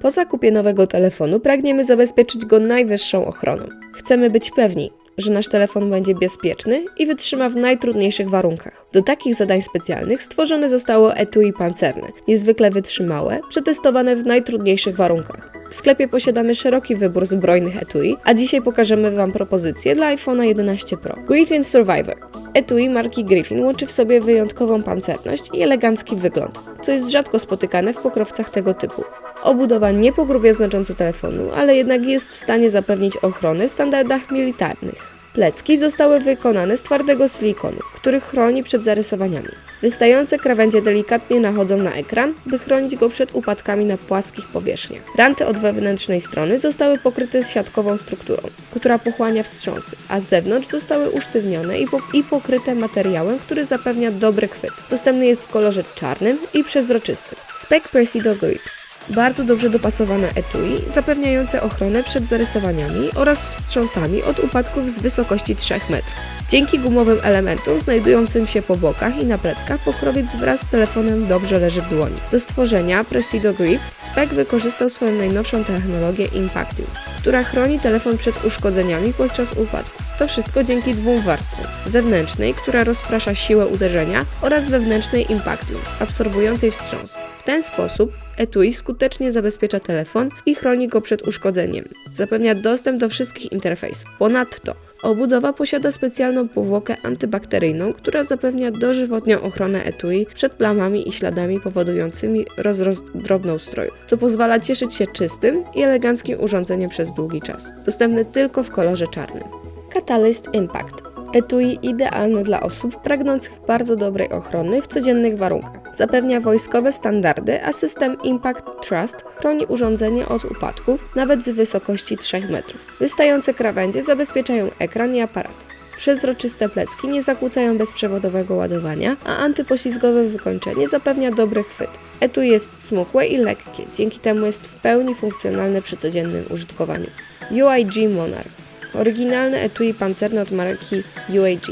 Po zakupie nowego telefonu pragniemy zabezpieczyć go najwyższą ochroną. Chcemy być pewni, że nasz telefon będzie bezpieczny i wytrzyma w najtrudniejszych warunkach. Do takich zadań specjalnych stworzone zostało etui pancerne, niezwykle wytrzymałe, przetestowane w najtrudniejszych warunkach. W sklepie posiadamy szeroki wybór zbrojnych etui, a dzisiaj pokażemy Wam propozycję dla iPhone'a 11 Pro. Griffin Survivor. Etui marki Griffin łączy w sobie wyjątkową pancerność i elegancki wygląd, co jest rzadko spotykane w pokrowcach tego typu. Obudowa nie pogrubia znacząco telefonu, ale jednak jest w stanie zapewnić ochronę w standardach militarnych. Plecki zostały wykonane z twardego silikonu, który chroni przed zarysowaniami. Wystające krawędzie delikatnie nachodzą na ekran, by chronić go przed upadkami na płaskich powierzchniach. Ranty od wewnętrznej strony zostały pokryte siatkową strukturą, która pochłania wstrząsy, a z zewnątrz zostały usztywnione i, po- i pokryte materiałem, który zapewnia dobry chwyt. Dostępny jest w kolorze czarnym i przezroczystym. Spec Presido Grip bardzo dobrze dopasowane etui, zapewniające ochronę przed zarysowaniami oraz wstrząsami od upadków z wysokości 3 metrów. Dzięki gumowym elementom znajdującym się po bokach i na pleckach pokrowiec wraz z telefonem dobrze leży w dłoni. Do stworzenia Presido Grip Spec wykorzystał swoją najnowszą technologię Impacting, która chroni telefon przed uszkodzeniami podczas upadku. To wszystko dzięki dwóm warstwom. Zewnętrznej, która rozprasza siłę uderzenia oraz wewnętrznej Impacting, absorbującej wstrząs. W ten sposób etui skutecznie zabezpiecza telefon i chroni go przed uszkodzeniem. Zapewnia dostęp do wszystkich interfejsów. Ponadto obudowa posiada specjalną powłokę antybakteryjną, która zapewnia dożywotnią ochronę etui przed plamami i śladami powodującymi rozrost drobnoustrojów, co pozwala cieszyć się czystym i eleganckim urządzeniem przez długi czas. Dostępny tylko w kolorze czarnym. Catalyst Impact Etui idealne dla osób pragnących bardzo dobrej ochrony w codziennych warunkach. Zapewnia wojskowe standardy, a system Impact Trust chroni urządzenie od upadków nawet z wysokości 3 metrów. Wystające krawędzie zabezpieczają ekran i aparat. Przezroczyste plecki nie zakłócają bezprzewodowego ładowania, a antypoślizgowe wykończenie zapewnia dobry chwyt. Etui jest smukłe i lekkie, dzięki temu jest w pełni funkcjonalne przy codziennym użytkowaniu. UIG Monarch Oryginalne etui pancerne od marki UAG.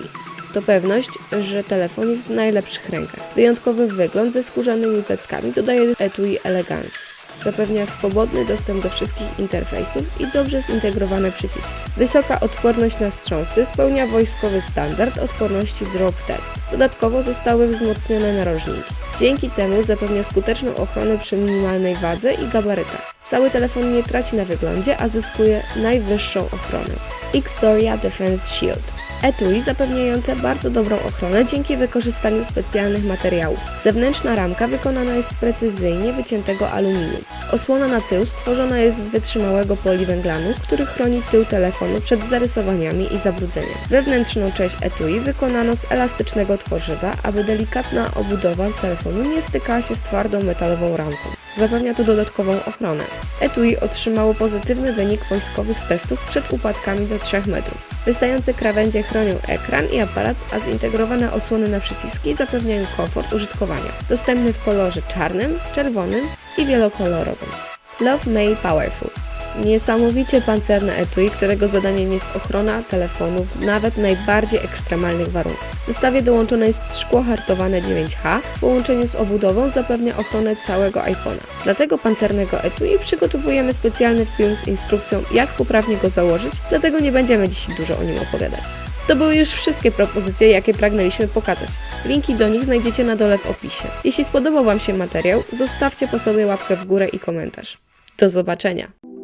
To pewność, że telefon jest w najlepszych rękach. Wyjątkowy wygląd ze skórzanymi pleckami dodaje etui elegancji. Zapewnia swobodny dostęp do wszystkich interfejsów i dobrze zintegrowane przyciski. Wysoka odporność na wstrząsy spełnia wojskowy standard odporności Drop Test. Dodatkowo zostały wzmocnione narożniki. Dzięki temu zapewnia skuteczną ochronę przy minimalnej wadze i gabarytach. Cały telefon nie traci na wyglądzie, a zyskuje najwyższą ochronę. Xdoria Defense Shield Etui zapewniające bardzo dobrą ochronę dzięki wykorzystaniu specjalnych materiałów. Zewnętrzna ramka wykonana jest z precyzyjnie wyciętego aluminium. Osłona na tył stworzona jest z wytrzymałego poliwęglanu, który chroni tył telefonu przed zarysowaniami i zabrudzeniem. Wewnętrzną część etui wykonano z elastycznego tworzywa, aby delikatna obudowa telefonu nie stykała się z twardą metalową ramką. Zapewnia to dodatkową ochronę. Etui otrzymało pozytywny wynik wojskowych testów przed upadkami do 3 metrów. Wystające krawędzie chronią ekran i aparat, a zintegrowane osłony na przyciski zapewniają komfort użytkowania. Dostępny w kolorze czarnym, czerwonym i wielokolorowym. Love May Powerful Niesamowicie pancerne etui, którego zadaniem jest ochrona telefonu w nawet najbardziej ekstremalnych warunkach. W zestawie dołączone jest szkło hartowane 9H, w połączeniu z obudową zapewnia ochronę całego iPhone'a. Dla tego pancernego etui przygotowujemy specjalny film z instrukcją, jak poprawnie go założyć, dlatego nie będziemy dzisiaj dużo o nim opowiadać. To były już wszystkie propozycje, jakie pragnęliśmy pokazać. Linki do nich znajdziecie na dole w opisie. Jeśli spodobał Wam się materiał, zostawcie po sobie łapkę w górę i komentarz. Do zobaczenia!